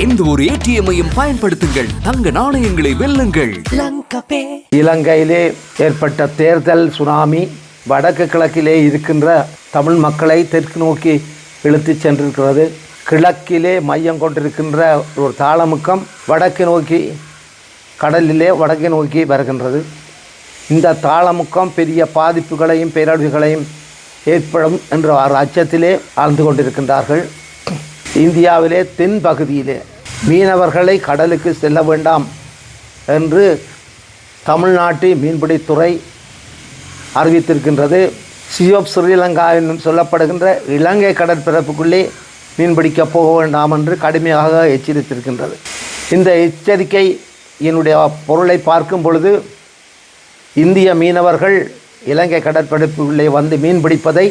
எந்த ஒரு ஏடிஎம்மையும் பயன்படுத்துங்கள். தங்க நாணயங்களை வெல்லுங்கள். இலங்கையிலே ஏற்பட்ட தேர்தல் சுனாமி வடக்கு கிழக்கிலே இருக்கின்ற தமிழ் மக்களை தெற்கு நோக்கி இழுத்துச் சென்றிருக்கிறது. கிழக்கிலே மையம் கொண்டிருக்கின்ற ஒரு தாளமுக்கம் வடக்கு நோக்கி கடலிலே வடக்கு நோக்கி வருகின்றது. இந்த தாளமுக்கம் பெரிய பாதிப்புகளையும் பேரழிவுகளையும் ஏற்படும் என்ற ஒரு அச்சத்திலே ஆழ்ந்து கொண்டிருக்கின்றார்கள். இந்தியாவிலே தென் பகுதியிலே மீனவர்களை கடலுக்கு செல்ல வேண்டாம் என்று தமிழ்நாட்டு மீன்பிடித்துறை அறிவித்திருக்கின்றது. சியோப் ஸ்ரீலங்கா என்னும் சொல்லப்படுகின்ற இலங்கை கடற்பரப்புக்குள்ளே மீன்பிடிக்க போக வேண்டாம் என்று கடுமையாக எச்சரித்திருக்கின்றது. இந்த எச்சரிக்கை என்னுடைய பொருளை பார்க்கும் பொழுது இந்திய மீனவர்கள் இலங்கை கடற்பரப்புக்குள்ளே வந்து மீன்பிடிப்பதை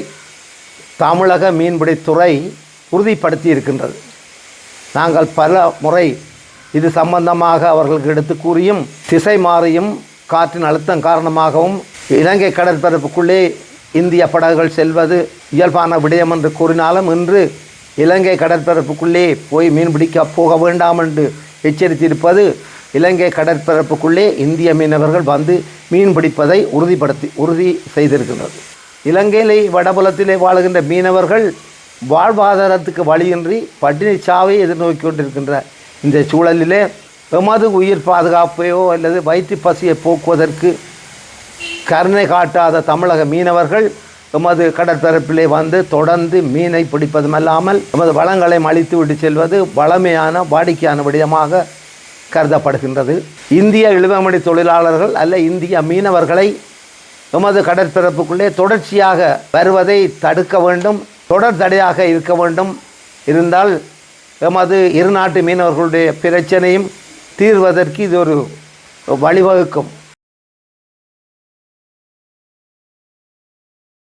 தமிழக மீன்பிடித்துறை உறுதிப்படுத்தி இருக்கின்றது நாங்கள் பல முறை இது சம்பந்தமாக அவர்களுக்கு எடுத்து கூறியும் திசை மாறியும் காற்றின் அழுத்தம் காரணமாகவும் இலங்கை கடற்பரப்புக்குள்ளே இந்திய படகுகள் செல்வது இயல்பான விடயம் என்று கூறினாலும் இன்று இலங்கை கடற்பரப்புக்குள்ளே போய் மீன்பிடிக்க போக வேண்டாம் என்று எச்சரித்திருப்பது இலங்கை கடற்பரப்புக்குள்ளே இந்திய மீனவர்கள் வந்து மீன் பிடிப்பதை உறுதிப்படுத்தி உறுதி செய்திருக்கின்றது. இலங்கையிலே வடபுலத்திலே வாழுகின்ற மீனவர்கள் வாழ்வாதாரத்துக்கு வழியின்றி பட்டினி சாவை எதிர்நோக்கி கொண்டிருக்கின்ற இந்த சூழலிலே எமது உயிர் பாதுகாப்பையோ அல்லது வயிற்று பசியை போக்குவதற்கு கருணை காட்டாத தமிழக மீனவர்கள் எமது கடற்பரப்பிலே வந்து தொடர்ந்து மீனை பிடிப்பதுமல்லாமல் எமது வளங்களை அழித்து விட்டு செல்வது வளமையான வாடிக்கையான விடயமாக கருதப்படுகின்றது. இந்திய இழுவமணி தொழிலாளர்கள் அல்ல இந்திய மீனவர்களை எமது கடற்பரப்புக்குள்ளே தொடர்ச்சியாக வருவதை தடுக்க வேண்டும். தொடர் தடையாக இருக்க வேண்டும். இருந்தால் எமது இரு நாட்டு மீனவர்களுடைய பிரச்சனையும் தீர்வதற்கு இது ஒரு வழிவகுக்கும்.